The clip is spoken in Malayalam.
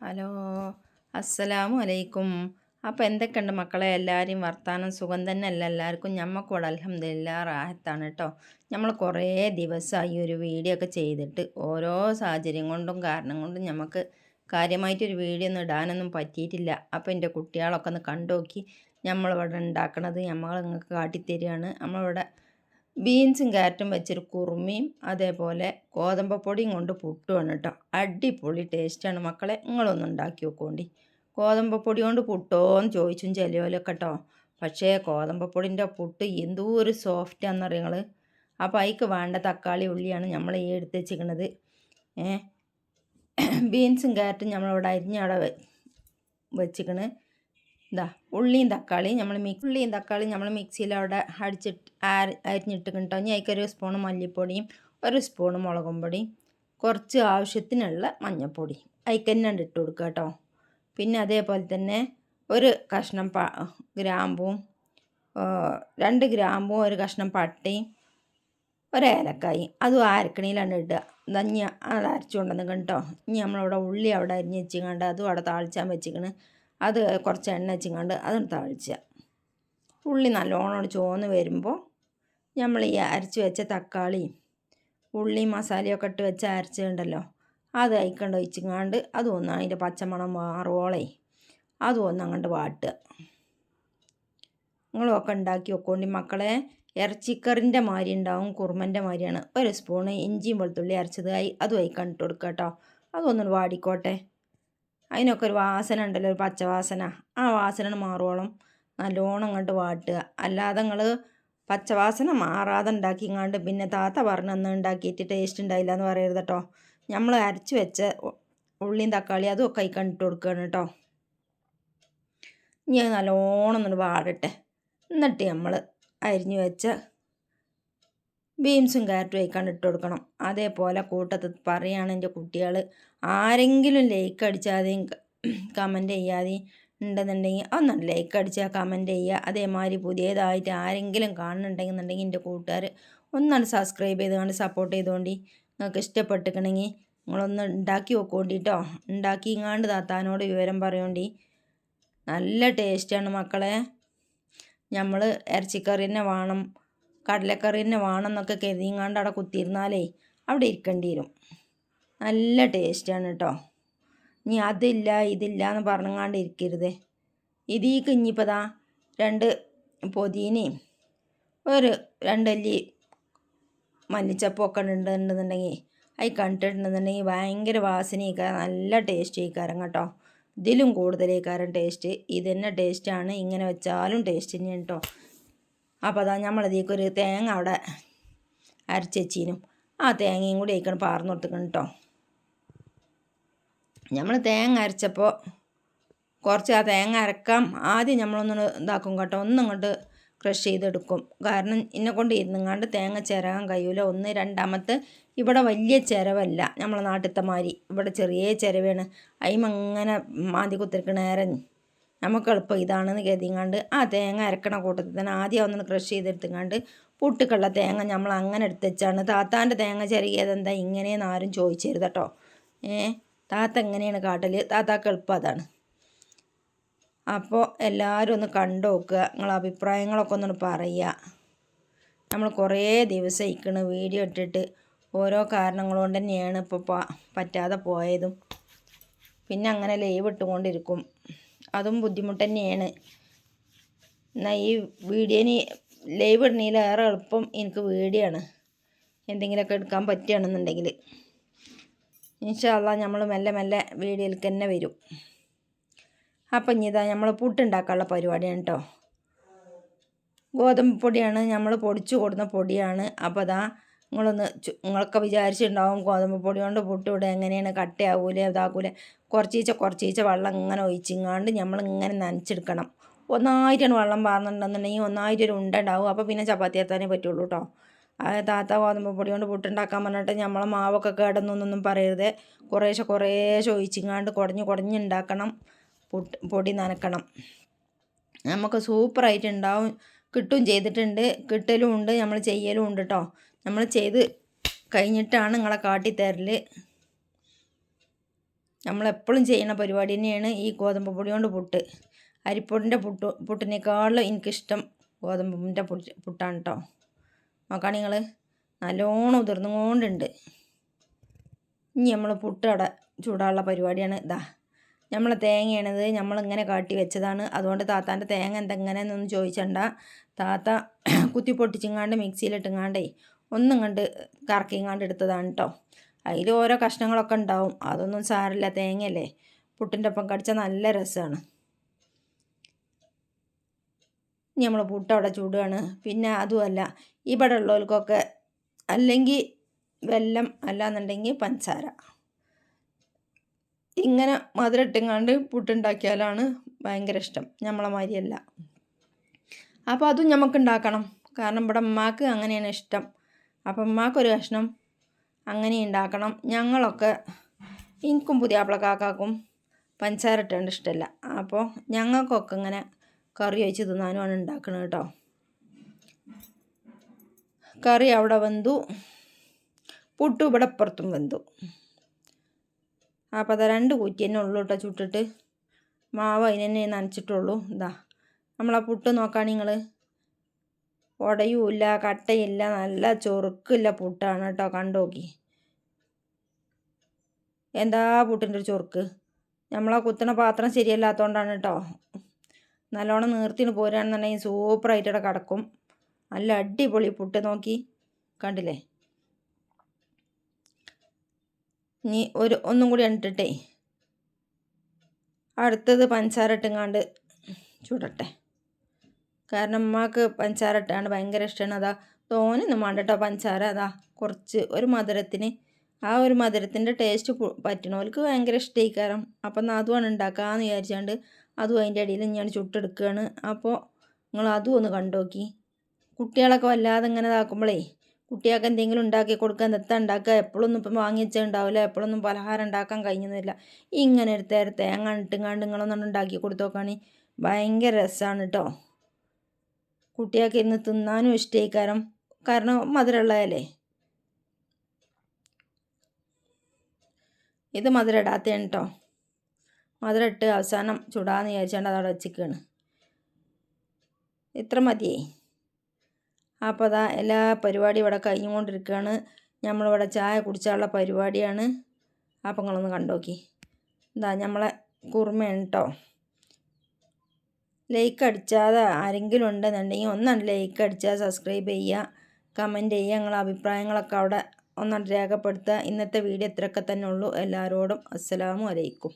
ഹലോ അസ്സലാമു അലൈക്കും. അപ്പോൾ എന്തൊക്കെയുണ്ട് മക്കളെ? എല്ലാവരെയും വർത്താനം സുഖം തന്നെ അല്ല എല്ലാവർക്കും ഞമ്മക്കോട് അലഹമില്ല റാഹത്താണ് കേട്ടോ. നമ്മൾ കുറേ ദിവസമായി ഒരു വീഡിയോ ഒക്കെ ചെയ്തിട്ട് ഓരോ സാഹചര്യം കൊണ്ടും കാരണം കൊണ്ടും നമുക്ക് കാര്യമായിട്ടൊരു വീഡിയോ ഒന്നും ഇടാനൊന്നും പറ്റിയിട്ടില്ല. അപ്പോൾ എന്റെ കുട്ടികളൊക്കെ ഒന്ന് കണ്ടു നോക്കി നമ്മളിവിടെ ഉണ്ടാക്കണത് നമ്മൾ നിങ്ങൾക്ക് കാട്ടിത്തരികയാണ്. നമ്മളിവിടെ ബീൻസും ക്യാരറ്റും വെച്ചൊരു കുറുമിയും അതേപോലെ ഗോതമ്പ് പൊടിയും കൊണ്ട് പുട്ടുമാണ് കേട്ടോ. അടിപൊളി ടേസ്റ്റാണ് മക്കളെ നിങ്ങളൊന്ന് ഉണ്ടാക്കി വെക്കോണ്ടി ഗോതമ്പ് പൊടി കൊണ്ട് പുട്ടോന്ന് ചോദിച്ചും ചെലവിലൊക്കെ കേട്ടോ പക്ഷേ ഗോതമ്പ് പൊടിന്റെ പുട്ട് എന്തോ ഒരു സോഫ്റ്റാണെന്നറിയ നിങ്ങൾ അപ്പോൾ അതിക്ക് വേണ്ട തക്കാളി ഉള്ളിയാണ് നമ്മൾ ഈ എടുത്ത് വെച്ചിരിക്കുന്നത് ഏ ബീൻസും ക്യാരറ്റും നമ്മളിവിടെ അരിഞ്ഞവിടെ വെച്ചിക്കണ്. ഇതാ ഉള്ളിയും തക്കാളിയും നമ്മൾ മിക്സ് ഉള്ളിയും തക്കാളിയും നമ്മൾ മിക്സിയിൽ അവിടെ അടിച്ചിട്ട് അരിഞ്ഞിട്ട് കിട്ടും. ഇനി അതിക്കൊരു സ്പൂൺ മല്ലിപ്പൊടിയും ഒരു സ്പൂൺ മുളകും പൊടിയും കുറച്ച് ആവശ്യത്തിനുള്ള മഞ്ഞൾപ്പൊടി അതിക്കന്നെ ഇട്ട് കൊടുക്കുക കേട്ടോ. പിന്നെ അതേപോലെ തന്നെ ഒരു കഷ്ണം പ ഗ്രാമ്പും രണ്ട് ഗ്രാമ്പും ഒരു കഷ്ണം പട്ടയും ഒരേലക്കായി അതും അരക്കണിയിലാണ് ഇടുക. ഇതഞ്ഞ് അത് അരച്ചുകൊണ്ടെന്ന് കേട്ടോ. ഇനി നമ്മളിവിടെ ഉള്ളി അവിടെ അരിഞ്ഞ് വെച്ചിങ്ങാണ്ട് അതും അവിടെ താളിച്ചാൻ വെച്ചിക്കണ് അത് കുറച്ച് എണ്ണ വെച്ചിങ്ങാണ്ട് അതൊന്ന് തളിച്ച. ഉള്ളി നല്ലോണം ചോന്ന് വരുമ്പോൾ നമ്മൾ ഈ അരച്ച് വെച്ച തക്കാളിയും ഉള്ളിയും മസാലയൊക്കെ ഇട്ട് വെച്ച് അരച്ചുണ്ടല്ലോ അത് അയക്കണ്ട ഒഴിച്ചിങ്ങാണ്ട് അതൊന്ന് അതിന്റെ പച്ചമണം മാറുവോളേ അതും ഒന്ന് അങ്ങോട്ട് വാട്ടുക. നിങ്ങളൊക്കെ ഉണ്ടാക്കി വെക്കോണ്ടി. മക്കളെ ഇറച്ചിക്കറിന്റെ മാതിരി ഉണ്ടാവും കുറുമന്റെ മാതിരിയാണ്. ഒരു സ്പൂണ് ഇഞ്ചിയും വെളുത്തുള്ളി അരച്ചതായി അതും അയക്കണ്ടിട്ട് കൊടുക്കുക കേട്ടോ അതൊന്നും വാടിക്കോട്ടെ. അതിനൊക്കെ ഒരു വാസന ഉണ്ടല്ലോ ഒരു പച്ചവാസന. ആ വാസന മാറുവോളം നല്ലോണം അങ്ങോട്ട് വാട്ടുക. അല്ലാതെ നിങ്ങൾ പച്ചവാസന മാറാതെ ഉണ്ടാക്കി ഇങ്ങാണ്ട് പിന്നെ താത്ത പറഞ്ഞു അന്ന് ഉണ്ടാക്കിയിട്ട് ടേസ്റ്റ് ഉണ്ടായില്ല എന്ന് പറയരുത് കേട്ടോ നമ്മൾ അരച്ച് വെച്ച ഉള്ളിയും തക്കാളി അതും ഒക്കെ കണ്ടിട്ട് കൊടുക്കുകയാണ് കേട്ടോ ഇനി നല്ലോണം ഒന്ന് വാടട്ടെ. എന്നിട്ട് നമ്മൾ അരിഞ്ഞു വെച്ച ബീൻസും കാരറ്റും അയക്കാണ്ട് ഇട്ട് കൊടുക്കണം. അതേപോലെ കൂട്ടത്തിൽ പറയുകയാണ് എന്റെ കുട്ടികൾ ആരെങ്കിലും ലൈക്ക് അടിച്ചാതെയും കമന്റ് ചെയ്യാതെയും ഉണ്ടെന്നുണ്ടെങ്കിൽ ഒന്ന് ലൈക്ക് അടിച്ചാൽ കമന്റ് ചെയ്യുക. അതേമാതിരി പുതിയതായിട്ട് ആരെങ്കിലും കാണുന്നുണ്ടെന്നുണ്ടെങ്കിൽ എന്റെ കൂട്ടുകാർ ഒന്നാണ് സബ്സ്ക്രൈബ് ചെയ്തുകൊണ്ട് സപ്പോർട്ട് ചെയ്തുകൊണ്ട് നിങ്ങൾക്ക് ഇഷ്ടപ്പെട്ടിക്കണമെങ്കിൽ നിങ്ങളൊന്ന് ഉണ്ടാക്കി വെക്കോണ്ടിട്ടോ ഉണ്ടാക്കി ഇങ്ങാണ്ട് താത്താനോട് വിവരം പറയോണ്ടി. നല്ല ടേസ്റ്റാണ് മക്കളെ. നമ്മൾ ഇറച്ചിക്കറി തന്നെ വേണം. കടലക്കറി തന്നെ വേണമെന്നൊക്കെ കരുതിങ്ങാണ്ട് അവിടെ കുത്തിയിരുന്നാലേ അവിടെ ഇരിക്കേണ്ടി വരും. നല്ല ടേസ്റ്റാണ് കേട്ടോ ഇനി അതില്ല ഇതില്ല എന്ന് പറഞ്ഞങ്ങാണ്ട് ഇരിക്കരുതേ. ഇതീ കുഞ്ഞിപ്പതാ രണ്ട് പൊതിനയും ഒരു രണ്ടല്ലി മല്ലിച്ചപ്പൊക്കെ ഉണ്ടെന്നുണ്ടെങ്കിൽ അത് കണ്ടിട്ടുണ്ടെന്നുണ്ടെങ്കിൽ ഭയങ്കര വാസനയൊക്കെ നല്ല ടേസ്റ്റ് ചെയ്യിക്കാരം കേട്ടോ. ഇതിലും കൂടുതലേക്കാരം ടേസ്റ്റ് ഇത് തന്നെ ടേസ്റ്റാണ് ഇങ്ങനെ വെച്ചാലും ടേസ്റ്റ് തന്നെയാണ് കേട്ടോ അപ്പോൾ അതാ നമ്മളതിലേക്ക് ഒരു തേങ്ങ അവിടെ അരച്ചേച്ചീനും ആ തേങ്ങയും കൂടി ആയിക്കണം പാർന്നു കൊടുത്തിക്കണം കേട്ടോ നമ്മൾ തേങ്ങ അരച്ചപ്പോൾ കുറച്ച് ആ തേങ്ങ അരക്കാം. ആദ്യം നമ്മളൊന്ന് ഇതാക്കും കേട്ടോ. ഒന്നും കൊണ്ട് ക്രഷ് ചെയ്തെടുക്കും. കാരണം എന്നെ കൊണ്ട് ഇരുന്നങ്ങാണ്ട് തേങ്ങ ചിരകാൻ കഴിയൂല. ഒന്ന് രണ്ടാമത്തെ ഇവിടെ വലിയ ചിരവല്ല നമ്മളെ നാട്ടിലത്തെ ഇവിടെ ചെറിയ ചിരവാണ്. അതിമങ്ങനെ മാന്തി കുത്തിരിക്കണ നേരം നമുക്ക് എളുപ്പം ഇതാണെന്ന് കരുതിങ്ങാണ്ട് ആ തേങ്ങ അരക്കണ കൂട്ടത്തിൽ തന്നെ ആദ്യം ഒന്ന് ക്രഷ് ചെയ്തെടുത്തുങ്ങാണ്ട് പുട്ടുക്കുള്ള തേങ്ങ നമ്മൾ അങ്ങനെ എടുത്ത് വെച്ചാണ്. താത്താന്റെ തേങ്ങ ചെറിയതെന്താ ഇങ്ങനെയെന്ന് ആരും ചോദിച്ചരുത് കേട്ടോ. ഏ താത്ത എങ്ങനെയാണ് കാട്ടൽ താത്താക്ക് എളുപ്പം അതാണ്. അപ്പോൾ എല്ലാവരും ഒന്ന് കണ്ടു നോക്കുക. നിങ്ങളെ അഭിപ്രായങ്ങളൊക്കെ ഒന്നൊന്ന് പറയുക. നമ്മൾ കുറേ ദിവസം ഇരിക്കണ് വീഡിയോ ഇട്ടിട്ട് ഓരോ കാരണങ്ങൾ കൊണ്ട് തന്നെയാണ് ഇപ്പോൾ പറ്റാതെ പോയതും. പിന്നെ അങ്ങനെ ലൈവ് ഇട്ടുകൊണ്ടിരിക്കും. അതും ബുദ്ധിമുട്ട് തന്നെയാണ്. എന്നാൽ ഈ വീഡിയോന് ലൈവ് ഏറെ എളുപ്പം എനിക്ക് വീഡിയോ എന്തെങ്കിലുമൊക്കെ എടുക്കാൻ പറ്റുകയാണെന്നുണ്ടെങ്കിൽ. ഇൻഷാല്ല നമ്മൾ മെല്ലെ മെല്ലെ വീഡിയോയിലേക്ക് തന്നെ വരും. അപ്പം ഇനി ഇതാ നമ്മൾ പുട്ടുണ്ടാക്കാനുള്ള പരിപാടിയാണ് കേട്ടോ ഗോതമ്പ് പൊടിയാണ് നമ്മൾ പൊടിച്ചു കൊടുക്കുന്ന പൊടിയാണ്. അപ്പോൾ അതാ നിങ്ങളൊന്ന് നിങ്ങളൊക്കെ വിചാരിച്ചിട്ടുണ്ടാവും ഗോതമ്പ് പൊടി കൊണ്ട് പുട്ടിവിടെ എങ്ങനെയാണ് കട്ടയാവൂലേ ഇതാക്കൂലേ കുറച്ചീച്ച കുറച്ചീച്ച വെള്ളം ഇങ്ങനെ ഒഴിച്ചിങ്ങാണ്ട് നമ്മൾ ഇങ്ങനെ നനച്ചെടുക്കണം. ഒന്നായിട്ടാണ് വെള്ളം പാർന്നിട്ടുണ്ടെന്നുണ്ടെങ്കിൽ ഒന്നായിട്ട് ഒരു ഉണ്ട ഉണ്ടാവും. അപ്പോൾ പിന്നെ ചപ്പാത്തി എത്താനേ പറ്റുള്ളൂ കേട്ടോ താത്ത ഗോതമ്പ് പൊടി കൊണ്ട് പുട്ടുണ്ടാക്കാൻ പറഞ്ഞിട്ട് നമ്മളെ മാവൊക്കെ കേടന്നൊന്നും പറയരുത്. കുറേശ്ശെ കുറേശ്ശെ ഒഴിച്ചിങ്ങാണ്ട് കുടഞ്ഞ് കുടഞ്ഞുണ്ടാക്കണം പുട്ട് പൊടി നനക്കണം. നമുക്ക് സൂപ്പറായിട്ടുണ്ടാവും. കിട്ടും ചെയ്തിട്ടുണ്ട്. കിട്ടലും ഉണ്ട്. നമ്മൾ ചെയ്യലും ഉണ്ട് കേട്ടോ നമ്മൾ ചെയ്ത് കഴിഞ്ഞിട്ടാണ് നിങ്ങളെ കാട്ടിത്തരൽ നമ്മളെപ്പോഴും ചെയ്യുന്ന പരിപാടി തന്നെയാണ് ഈ ഗോതമ്പ് പൊടി കൊണ്ട് പുട്ട്. അരിപ്പൊടിന്റെ പുട്ട് പുട്ടിനേക്കാളും എനിക്കിഷ്ടം ഗോതമ്പിന്റെ പുട്ട് പുട്ടാണ് കേട്ടോ നോക്കാം നിങ്ങൾ നല്ലോണം ഉതിർന്നുകൊണ്ടുണ്ട്. ഇനി നമ്മൾ പുട്ടട ചൂടാനുള്ള പരിപാടിയാണ്. ഇതാ നമ്മളെ തേങ്ങയാണിത്. നമ്മളിങ്ങനെ കാട്ടി വെച്ചതാണ്. അതുകൊണ്ട് താത്താന്റെ തേങ്ങ എന്തെങ്ങനെയെന്നൊന്നും ചോദിച്ചണ്ട. താത്ത കുത്തി പൊട്ടിച്ചിങ്ങാണ്ട് മിക്സിയിലിട്ടിങ്ങാണ്ടേ ഒന്നും കണ്ട് കറക്കിങ്ങാണ്ട് എടുത്തതാണ് കേട്ടോ അതിൽ ഓരോ കഷ്ണങ്ങളൊക്കെ ഉണ്ടാവും. അതൊന്നും സാരില്ല. തേങ്ങയല്ലേ? പുട്ടിന്റെ ഒപ്പം കടിച്ചാൽ നല്ല രസമാണ് ഇനി നമ്മൾ പുട്ട് അവിടെ ചൂടുകയാണ് പിന്നെ അതുമല്ല ഇവിടെ ഉള്ളവർക്കൊക്കെ അല്ലെങ്കിൽ വെല്ലം അല്ലാന്നുണ്ടെങ്കിൽ പഞ്ചസാര. ഇങ്ങനെ മധുരം ഇട്ടുങ്ങാണ്ട് പുട്ടുണ്ടാക്കിയാലാണ് ഭയങ്കര ഇഷ്ടം. നമ്മളെ മാതിരിയല്ല അപ്പോൾ അതും നമുക്ക് ഉണ്ടാക്കണം. കാരണം ഇവിടെ അമ്മയ്ക്ക് അങ്ങനെയാണ് ഇഷ്ടം. അപ്പം ഉമ്മാക്കൊരു കഷ്ണം അങ്ങനെ ഉണ്ടാക്കണം ഞങ്ങളൊക്കെ എനിക്കും പുതിയ കാക്കാക്കും പഞ്ചസാര ഇട്ടേണ്ട ഇഷ്ടമല്ല അപ്പോൾ ഞങ്ങൾക്കൊക്കെ ഇങ്ങനെ കറി ഒഴിച്ച് തിന്നാനുമാണ് ഉണ്ടാക്കുന്നത് കേട്ടോ കറി അവിടെ വെന്തു. പുട്ടു ഇവിടെ അപ്പുറത്തും വെന്തു. അപ്പോൾ അത് രണ്ട് കുറ്റി തന്നെ ഉള്ളൂ കേട്ടോ ചുട്ടിട്ട്. മാവ് അതിന് നനച്ചിട്ടുള്ളൂ. ഇതാ നമ്മളാ പുട്ട് നോക്കുകയാണെങ്കിൽ നിങ്ങൾ ഉടയുമില്ല കട്ടയില്ല നല്ല ചൊറുക്കില്ല പുട്ടാണ് കേട്ടോ. കണ്ടോക്കി എന്താ പുട്ടിന്റെ ഒരു ചൊറുക്ക്? നമ്മളാ കുത്തണ പാത്രം ശരിയല്ലാത്തതുകൊണ്ടാണ് കേട്ടോ. നല്ലോണം നീർത്തിന് പോരുകയാണെന്നുണ്ടെങ്കിൽ സൂപ്പറായിട്ട് ഇവിടെ കിടക്കും. നല്ല അടിപൊളി പുട്ട് നോക്കി. കണ്ടില്ലേ? ഇനി ഒരു ഒന്നും കൂടി ഇട്ടിട്ടേ അടുത്തത് പഞ്ചസാര ഇട്ടുങ്ങാണ്ട് ചൂടട്ടെ. കാരണം ഉമ്മാക്ക് പഞ്ചാര ഇട്ടാണ് ഭയങ്കര ഇഷ്ടമാണ് അതാ തോനൊന്നും വേണ്ട കേട്ടോ പഞ്ചാര അതാ കുറച്ച് ഒരു മധുരത്തിന്. ആ ഒരു മധുരത്തിന്റെ ടേസ്റ്റ് പറ്റണവർക്ക് ഭയങ്കര ഇഷ്ടമായിക്കാരം അപ്പം എന്നാൽ അതുമാണ് ഉണ്ടാക്കാമെന്ന് വിചാരിച്ചാണ്ട് അതും അതിന്റെ ഇടയിൽ ഞാൻ ചുട്ടെടുക്കുകയാണ് അപ്പോൾ നിങ്ങൾ അതും ഒന്ന് കണ്ടോക്കി. കുട്ടികളൊക്കെ വല്ലാതെ ഇങ്ങനെ ഇതാക്കുമ്പോഴേ കുട്ടികൾക്ക് എന്തെങ്കിലും ഉണ്ടാക്കി കൊടുക്കാൻ എത്താ ഉണ്ടാക്കുക എപ്പോഴൊന്നും ഇപ്പം വാങ്ങി ഉണ്ടാവില്ല എപ്പോഴൊന്നും പലഹാരം ഉണ്ടാക്കാൻ കഴിഞ്ഞൊന്നുമില്ല. ഇങ്ങനെ ഒരു തേര തേങ്ങ ഇട്ടുങ്ങാണ്ട് നിങ്ങളൊന്നും ഉണ്ടാക്കി കൊടുത്തു നോക്കുകയാണെങ്കിൽ ഭയങ്കര രസമാണ് കേട്ടോ കുട്ടികൾക്ക് ഇന്ന് തിന്നാനും ഇഷ്ടമായിക്കാരം കാരണം മധുരമുള്ളതല്ലേ? ഇത് മധുരം ഇടാത്തതാണ് കേട്ടോ മധുരം ഇട്ട് അവസാനം ചുടാന്ന് വിചാരിച്ചാണ്ട് അതവിടെ വെച്ചിരിക്കുകയാണ് ഇത്ര മതിയേ? അപ്പോൾ അതാ എല്ലാ പരിപാടിയും ഇവിടെ കഴിഞ്ഞുകൊണ്ടിരിക്കുകയാണ് നമ്മളിവിടെ ചായ കുടിച്ചാലുള്ള പരിപാടിയാണ്. അപ്പം നിങ്ങളൊന്ന് കണ്ടോക്കി. എന്താ നമ്മളെ കുറുമയാണ് കേട്ടോ ലൈക്ക് അടിച്ചാതെ ആരെങ്കിലും ഉണ്ടെന്നുണ്ടെങ്കിൽ ഒന്നാണ് ലൈക്ക് അടിച്ചാൽ സബ്സ്ക്രൈബ് ചെയ്യുക കമന്റ് ചെയ്യുക നിങ്ങളുടെ അഭിപ്രായങ്ങളൊക്കെ അവിടെ ഒന്നാണ് രേഖപ്പെടുത്തുക. ഇന്നത്തെ വീഡിയോ ഇത്രയൊക്കെ തന്നെ ഉള്ളൂ. എല്ലാവരോടും അസ്സലാമു അലൈക്കും.